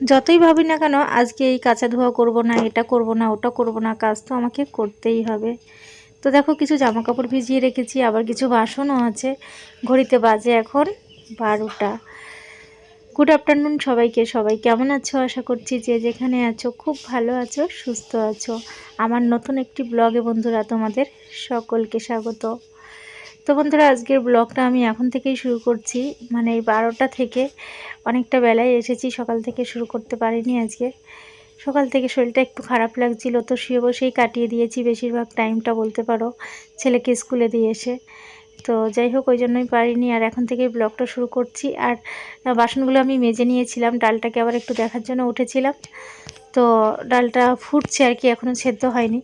যতই ভাবি না কেন, আজকে এই কাঁচা ধোয়া করব না, এটা করব না, ওটা করব না, কাজ তো আমাকে করতেই হবে। তো দেখো, কিছু জামা কাপড় ভিজিয়ে রেখেছি, আবার কিছু বাসনও আছে। ঘড়িতে বাজে এখন বারোটা। গুড আফটারনুন সবাইকে, সবাই কেমন আছো? আশা করছি যে যেখানে আছো, খুব ভালো আছো, সুস্থ আছো। আমার নতুন একটি ব্লগে বন্ধুরা তোমাদের সকলকে স্বাগত। তো বন্ধুরা, আজকের ব্লগটা আমি এখন থেকেই শুরু করছি। মানে এই বারোটা থেকে অনেকটা বেলায় এসেছি, সকাল থেকে শুরু করতে পারিনি আজকে। সকাল থেকে শরীরটা একটু খারাপ লাগছিল, তো শুয়ে বসেই কাটিয়ে দিয়েছি। বেশিরভাগ টাইমটা বলতে পারো, ছেলেকে স্কুলে দিয়ে এসে। তো যাই হোক, ওই জন্যই পারিনি, আর এখন থেকেই ব্লগটা শুরু করছি। আর বাসনগুলো আমি মেজে নিয়েছিলাম, ডালটাকে আবার একটু দেখার জন্য উঠেছিলাম। তো ডালটা ফুটছে আর কি এখনও সেদ্ধ হয়নি।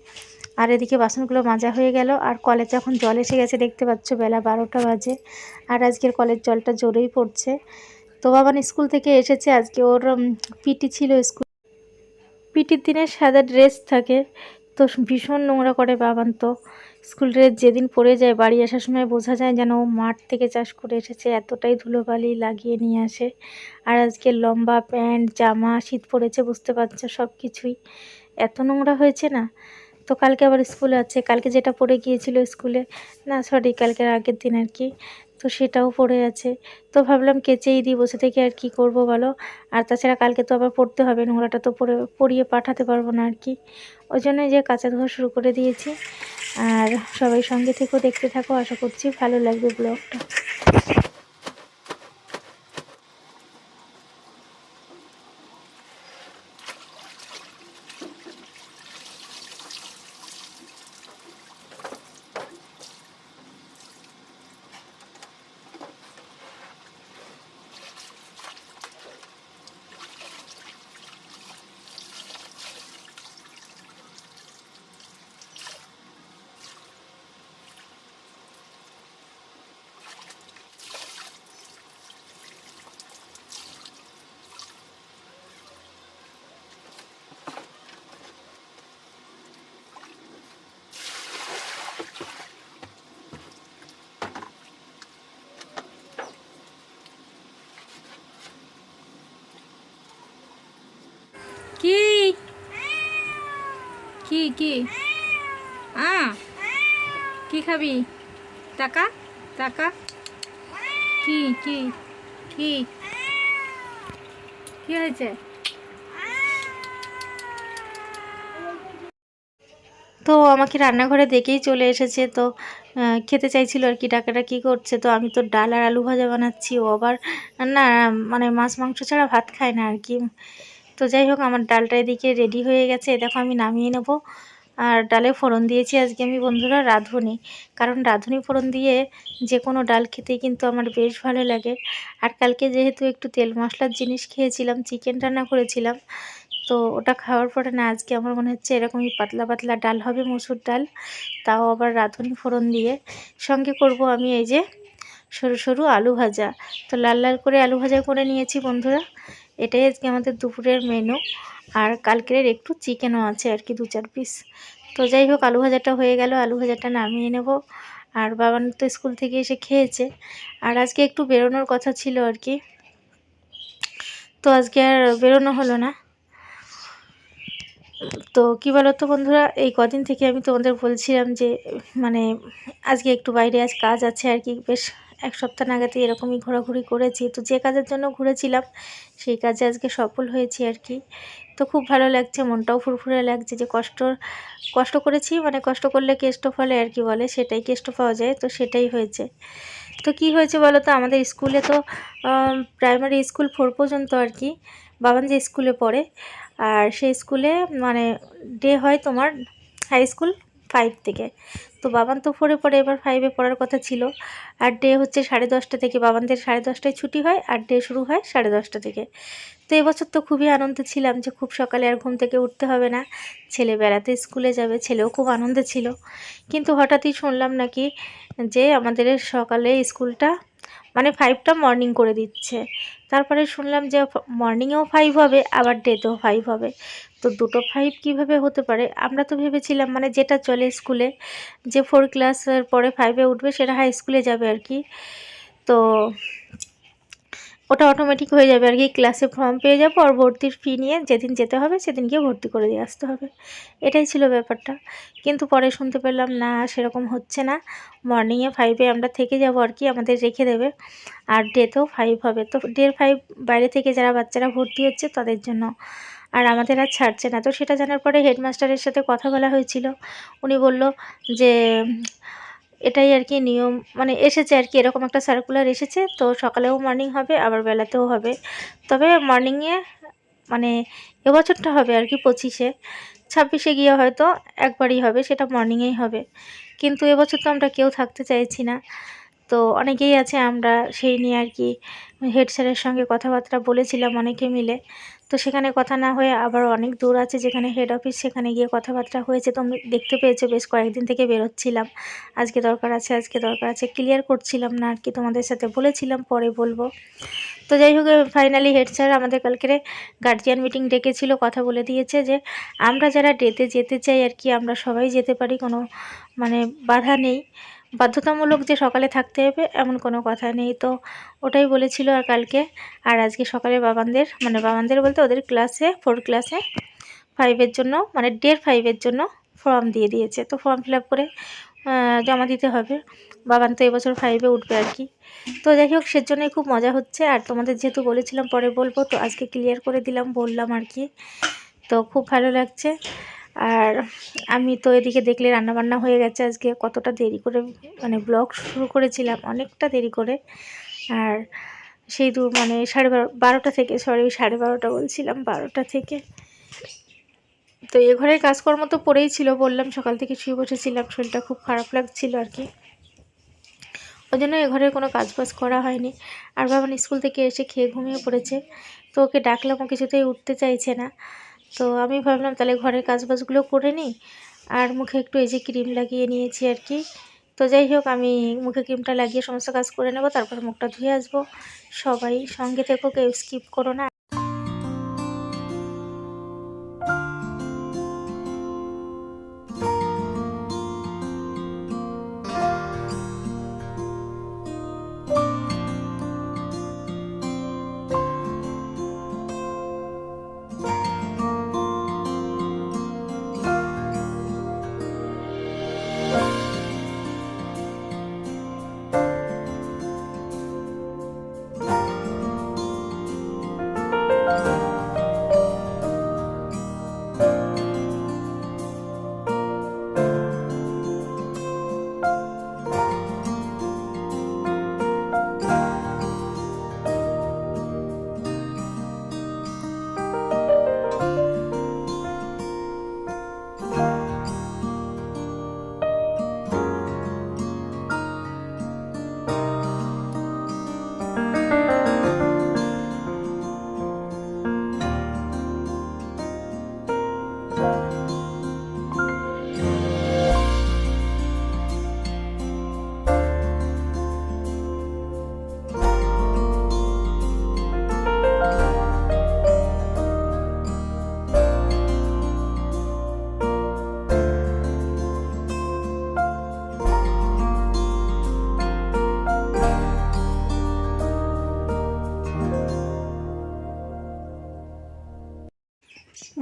আর এদিকে বাসনগুলো মাজা হয়ে গেল। আর কলের যখন জল এসে গেছে, দেখতে পাচ্ছ বেলা বারোটা বাজে। আর আজকের কলের জলটা জোরেই পড়ছে। তো বাবান স্কুল থেকে এসেছে। আজকে ওর পিটি ছিল স্কুল। পিটির দিনে সাদা ড্রেস থাকে। তো ভীষণ নোংরা করে বাবান তো। স্কুল ড্রেস যেদিন পরে যায়, বাড়ি আসার সময় বোঝা যায় যেন ও মাঠ থেকে চাষ করে এসেছে। এতটাই ধুলোবালি লাগিয়ে নিয়ে আসে। আর আজকে লম্বা প্যান্ট, জামা, শীত পড়েছে, বুঝতে পারছ সব কিছুই এত নোংরা হয়েছে না? তো কালকে আবার স্কুলে আছে। কালকে যেটা পড়ে গিয়েছিল স্কুলে, না সরি কালকের আগের দিন আর কি, তো সেটাও পড়ে আছে। তো ভাবলাম কেচেই দিই, বসে থেকে আর কি করব বলো? আর তাছাড়া কালকে তো আবার পড়তে হবে, নোংরাটা তো পড়ে, পড়িয়ে পাঠাতে পারব না আর কি। ওই জন্যই যে কাঁচা ধোয়া শুরু করে দিয়েছি। আর সবাই সঙ্গে থেকেও দেখতে থাকো, আশা করছি ভালো লাগবে ব্লগটা কি কি কি? আ, কি খাবি? টাকা? টাকা? কি কি কি? কি হয়েছে? তো আমাকে রান্নাঘরে দেখেই চলে এসেছে, তো খেতে চাইছিল আর কি ডাকাটা কি করছে? তো আমি তো ডাল আর আলু ভাজা বানাচ্ছি, ও আবার, না মানে মাছ মাংস ছাড়া ভাত খায় না আর কি। তো যাই হোক, আমার ডালটা এদিকে রেডি হয়ে গেছে। দেখো আমি নামিয়ে নেব। আর ডালে ফোড়ন দিয়েছি আজকে আমি বন্ধুরা রাঁধুনি। কারণ রাঁধুনি ফোড়ন দিয়ে যে কোনো ডাল খেতে কিন্তু আমার বেশ ভালো লাগে। আর কালকে যেহেতু একটু তেল মশলার জিনিস খেয়েছিলাম চিকেন রান্না করেছিলাম, তো ওটা খাওয়ার পরে না আজকে আমার মনে হচ্ছে এরকমই পাতলা পাতলা ডাল হবে, মসুর ডাল। তাও আবার রাঁধুনি ফোড়ন দিয়ে। সঙ্গে করব আমি এই যে সরু সরু আলু ভাজা। তো লাল লাল করে আলু ভাজা করে নিয়েছি বন্ধুরা। এটাই আজকে আমাদের দুপুরের মেনু আর কালকের একটু চিকেনও আছে আর কি, দু চার পিস তো যাই হোক, আলু ভাজাটা হয়ে গেল। আলু ভাজাটা নামিয়ে নেব। আর বাবান তো স্কুল থেকে এসে খেয়েছে। আর আজকে একটু বেরোনোর কথা ছিল আর কি। তো আজকে আর বেরোনো হলো না। তো কি বলো তো বন্ধুরা, এই কদিন থেকে আমি তোমাদের বলছিলাম যে মানে আজকে একটু বাইরে আজ কাজ আছে আর কি, বেশ এক সপ্তাহ নাগাদই এরকমই ঘোরাঘুরি করেছি। তো যে কাজের জন্য ঘুরেছিলাম, সেই কাজে আজকে সফল হয়েছি আর কি। তো খুব ভালো লাগছে, মনটাও ফুরফুরে লাগছে যে কষ্ট কষ্ট করেছি মানে কষ্ট করলে কেষ্ট ফলে আর কি বলে, সেটাই কেষ্ট পাওয়া যায়, তো সেটাই হয়েছে। তো কি হয়েছে বলো তো, আমাদের স্কুলে তো প্রাইমারি স্কুল ফোর পর্যন্ত আর কি বাবান যে স্কুলে পড়ে। আর সেই স্কুলে মানে ডে হয় তোমার হাই স্কুল ফাইভ থেকে। তো বাবান তো ফোরে পরে এবার ফাইভে পড়ার কথা ছিল। আর ডে হচ্ছে সাড়ে দশটা থেকে। বাবানদের সাড়ে দশটায় ছুটি হয় আর ডে শুরু হয় সাড়ে দশটা থেকে। তো এবছর তো খুবই আনন্দ ছিলাম যে খুব সকালে আর ঘুম থেকে উঠতে হবে না। ছেলে বেড়াতে স্কুলে যাবে, ছেলেও খুব আনন্দে ছিল। কিন্তু হঠাৎই শুনলাম নাকি যে আমাদের সকালে স্কুলটা মানে ফাইভটা মর্নিং করে দিচ্ছে। তারপরে শুনলাম যে মর্নিংয়েও ফাইভ হবে, আবার ডেতেও ফাইভ হবে। তো দুটো ফাইভ কীভাবে হতে পারে? আমরা তো ভেবেছিলাম মানে যেটা চলে স্কুলে যে ফোর ক্লাসের পরে ফাইভে উঠবে, সেটা হাই স্কুলে যাবে আর কি। তো ওটা অটোমেটিক হয়ে যাবে। আর কি ক্লাসে ফর্ম পেয়ে যাব আর ভর্তির ফি নিয়ে যেদিন যেতে হবে সেদিন গিয়ে ভর্তি করে দিয়ে আসতে হবে। এটাই ছিল ব্যাপারটা। কিন্তু পরে শুনতে পেলাম, না, সেরকম হচ্ছে না। মর্নিংয়ে ফাইভে আমরা থেকে যাব আর কি, আমাদের রেখে দেবে। আর ডেতেও ফাইভ হবে। তো ডের ফাইভ বাইরে থেকে যারা বাচ্চারা ভর্তি হচ্ছে তাদের জন্য। আর আমাদের আর ছাড়ছে না। তো সেটা জানার পরে হেডমাস্টারের সাথে কথা বলা হয়েছিল। উনি বলল যে এটাই আর কি নিয়ম। মানে এসেছে আর কি, এরকম একটা সার্কুলার এসেছে, তো সকালেও মর্নিং হবে, আবার বেলাতেও হবে। তবে মর্নিংয়ে মানে এবছরটা হবে আর কি পঁচিশে। ছাব্বিশে গিয়ে হয়তো একবারই হবে, সেটা মর্নিংয়েই হবে। কিন্তু এবছর তো আমরা কেউ থাকতে চাইছি না। তো অনেকেই আছে, আমরা সেই নিয়ে আর কি হেড স্যারের সঙ্গে কথাবার্তা বলেছিলাম অনেকে মিলে। তো সেখানে কথা না হয়ে আবার অনেক দূর আছে যেখানে হেড অফিস সেখানে গিয়ে কথাবার্তা হয়েছে। তো আমি দেখতে পেয়েছ বেশ কয়েকদিন থেকে বেরোচ্ছিলাম। আজকে দরকার আছে, আজকে দরকার আছে। ক্লিয়ার করছিলাম না আর কি, তোমাদের সাথে বলেছিলাম, পরে বলব। তো যাই হোক ফাইনালি হেড স্যার আমাদের কালকে গার্জিয়ান মিটিং ডেকেছিল, কথা বলে দিয়েছে যে, আমরা যারা ডেতে যেতে চাই আর কি, আমরা সবাই যেতে পারি, কোনো মানে বাধা নেই। বাধ্যতামূলক যে সকালে থাকতে হবে, এমন কোনো কথা নেই। তো ওটাই বলেছিল আর কালকে। আর আজকে সকালে বাবানদের মানে বাবানদের বলতে ওদের ক্লাসে ফোর ক্লাসে ফাইভের জন্য মানে ডের ফাইভের জন্য ফর্ম দিয়ে দিয়েছে। তো ফর্ম ফিল করে জমা দিতে হবে। বাবান তো এবছর ফাইভে উঠবে আর কি। তো যাই হোক, সেজন্যই খুব মজা হচ্ছে। আর তোমাদের যেহেতু বলেছিলাম, পরে বলব। তো আজকে ক্লিয়ার করে দিলাম, বললাম আর কি। তো খুব ভালো লাগছে। আর আমি তো এদিকে দেখলে রান্নাবান্না হয়ে গেছে আজকে। কতটা দেরি করে মানে ব্লগ শুরু করেছিলাম, অনেকটা দেরি করে। আর সেই দু মানে সাড়ে বারো, বারোটা থেকে সরি সাড়ে বারোটা বলছিলাম, বারোটা থেকে। তো এ ঘরের কাজকর্ম তো পড়েই ছিল, বললাম সকাল থেকে শুয়ে বসেছিলাম, শরীরটা খুব খারাপ লাগছিল আর কি। ওই জন্য এ ঘরের কোনো কাজ বাজ করা হয়নি। আর বাবান স্কুল থেকে এসে খেয়ে ঘুমিয়ে পড়েছে। তো ওকে ডাকলাম, ও কিছুতেই উঠতে চাইছে না। তো আমি ভাবলাম তাহলে ঘরের কাজ বাজগুলো করে নিই। আর মুখে একটু এই যে ক্রিম লাগিয়ে নিয়েছি আর কি। তো যাই হোক, আমি মুখে ক্রিমটা লাগিয়ে সমস্ত কাজ করে নেব, তারপর মুখটা ধুয়ে আসব। সবাই সঙ্গে থেকো, কেউ স্কিপ করো না।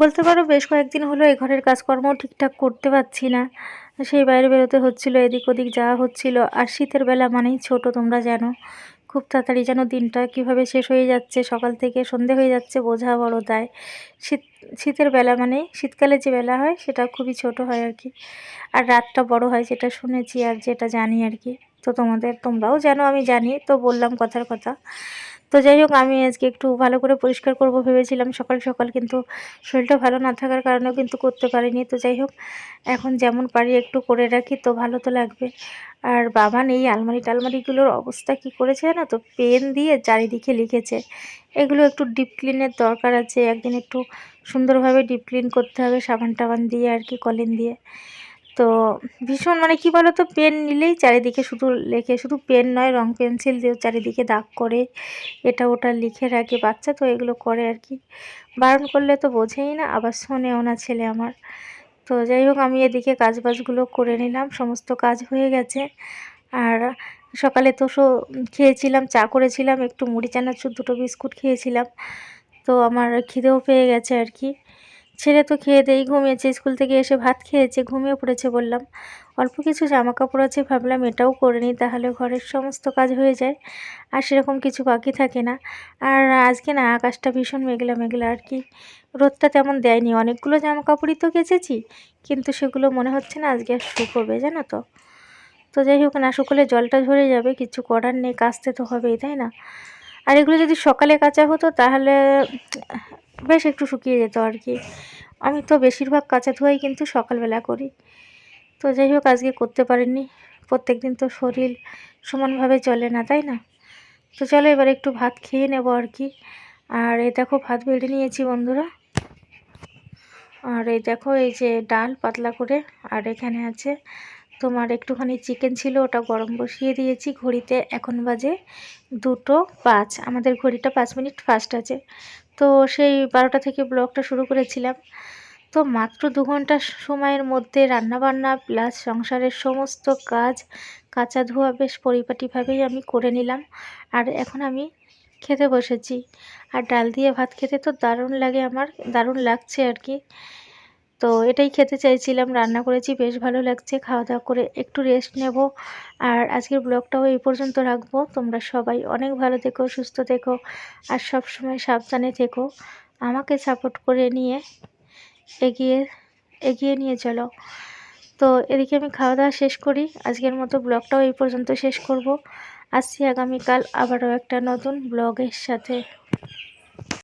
বলতে পারো বেশ কয়েকদিন হলো এই ঘরের কাজকর্ম ঠিকঠাক করতে পারছি না। সেই বাইরে বেরোতে হচ্ছিল, এদিক ওদিক যাওয়া হচ্ছিল। আর শীতের বেলা মানেই ছোট, তোমরা জানো। খুব তাড়াতাড়ি যেন দিনটা কীভাবে শেষ হয়ে যাচ্ছে, সকাল থেকে সন্ধে হয়ে যাচ্ছে বোঝা বড় দায়। শীত, শীতের বেলা মানে শীতকালে যে বেলা হয়, সেটা খুবই ছোট হয় আর কি। আর রাতটা বড় হয় যেটা শুনেছি আর যেটা জানি আর কি। তো তোমাদের, তোমরাও জানো, আমি জানি, তো বললাম কথার কথা। তো যাই হোক, আমি আজকে একটু ভালো করে পরিষ্কার করব ভেবেছিলাম, সকাল সকাল কিন্তু শরীরটা ভালো না থাকার কারণেও কিন্তু করতে পারিনি। তো যাই হোক, এখন যেমন পারি একটু করে রাখি, তো ভালো তো লাগবে। আর বাবান এই আলমারি টালমারিগুলোর অবস্থা কি করেছে জানো তো? পেন দিয়ে চারিদিকে লিখেছে। এগুলো একটু ডিপ ক্লিনের দরকার আছে, একদিন একটু সুন্দরভাবে ডিপ ক্লিন করতে হবে, সাবান টাবান দিয়ে আর কি, কলিন দিয়ে। তো ভীষণ মানে কি বলো তো পেন নিলেই চারিদিকে শুধু লেখে, শুধু পেন নয়, রং পেন্সিল দিয়ে চারিদিকে দাগ করে এটা ওটা লিখে রাখে বাচ্চা, তো এগুলো করে আর কি। বারণ করলে তো বোঝেই না, আবার শোনেও না ছেলে আমার। তো যাই হোক, আমি এদিকে কাজ বাজগুলো করে নিলাম, সমস্ত কাজ হয়ে গেছে। আর সকালে তো খেয়েছিলাম, চা করেছিলাম, একটু মুড়ি চানাচুর, দুটো বিস্কুট খেয়েছিলাম। তো আমার খিদেও পেয়ে গেছে আর কি। ছেলে তো খেয়ে দেই, ঘুমিয়েছে, স্কুল থেকে এসে ভাত খেয়েছে, ঘুমিয়ে পড়েছে বললাম। অল্প কিছু জামা কাপড় আছে, ভাবলাম এটাও করে নিই, তাহলে ঘরের সমস্ত কাজ হয়ে যায়, আর সেরকম কিছু বাকি থাকে না। আর আজকে না আকাশটা ভীষণ মেঘলা মেঘলা, আর কি রোদটা তেমন দেয়নি। অনেকগুলো জামা কাপড়ই তো কেচেছি, কিন্তু সেগুলো মনে হচ্ছে না আজকে আর শুকোবে, জানো তো। তো যাই হোক না শুকোলে জলটা ঝরে যাবে, কিছু করার নেই, কাচতে তো হবেই, তাই না? আর এগুলো যদি সকালে কাচা হতো, তাহলে বেশ একটু শুকিয়ে যেত আর কি। আমি তো বেশিরভাগ কাঁচা ধোয়াই কিন্তু সকালবেলা করি। তো যাই হোক, আজকে করতে পারিনি। প্রত্যেক দিন তো শরীর সমানভাবে চলে না, তাই না? তো চলো এবার একটু ভাত খেয়ে নেব আর কি। আর এই দেখো, ভাত বেড়ে নিয়েছি বন্ধুরা। আর এই দেখো, এই যে ডাল পাতলা করে, আর এখানে আছে তোমার একটুখানি চিকেন ছিল, ওটা গরম বসিয়ে দিয়েছি। ঘড়িতে এখন বাজে দুটো পাঁচ। আমাদের ঘড়িটা পাঁচ মিনিট ফাস্ট আছে। তো সেই বারোটা থেকে ব্লগটা শুরু করেছিলাম। তো মাত্র দু ঘণ্টা সময়ের মধ্যে রান্নাবান্না প্লাস সংসারের সমস্ত কাজ, কাঁচা ধোয়া বেশ পরিপাটিভাবেই আমি করে নিলাম। আর এখন আমি খেতে বসেছি। আর ডাল দিয়ে ভাত খেতে তো দারুণ লাগে আমার, দারুণ লাগছে আর কি। তো এটাই খেতে চাইছিলাম, রান্না করেছি, বেশ ভালো লাগছে খাওয়া দাওয়া করে একটু রেস্ট নেব। আর আজকের ব্লগটাও এই পর্যন্ত রাখব। তোমরা সবাই অনেক ভালো থেকো, সুস্থ থেকো, আর সব সময় সাবধানে থেকো। আমাকে সাপোর্ট করে নিয়ে এগিয়ে এগিয়ে নিয়ে চলো। তো এদিকে আমি খাওয়া দাওয়া শেষ করি। আজকের মতো ব্লগটাও এই পর্যন্ত শেষ করব। আসছি আগামীকাল আবারও একটা নতুন ব্লগের সাথে।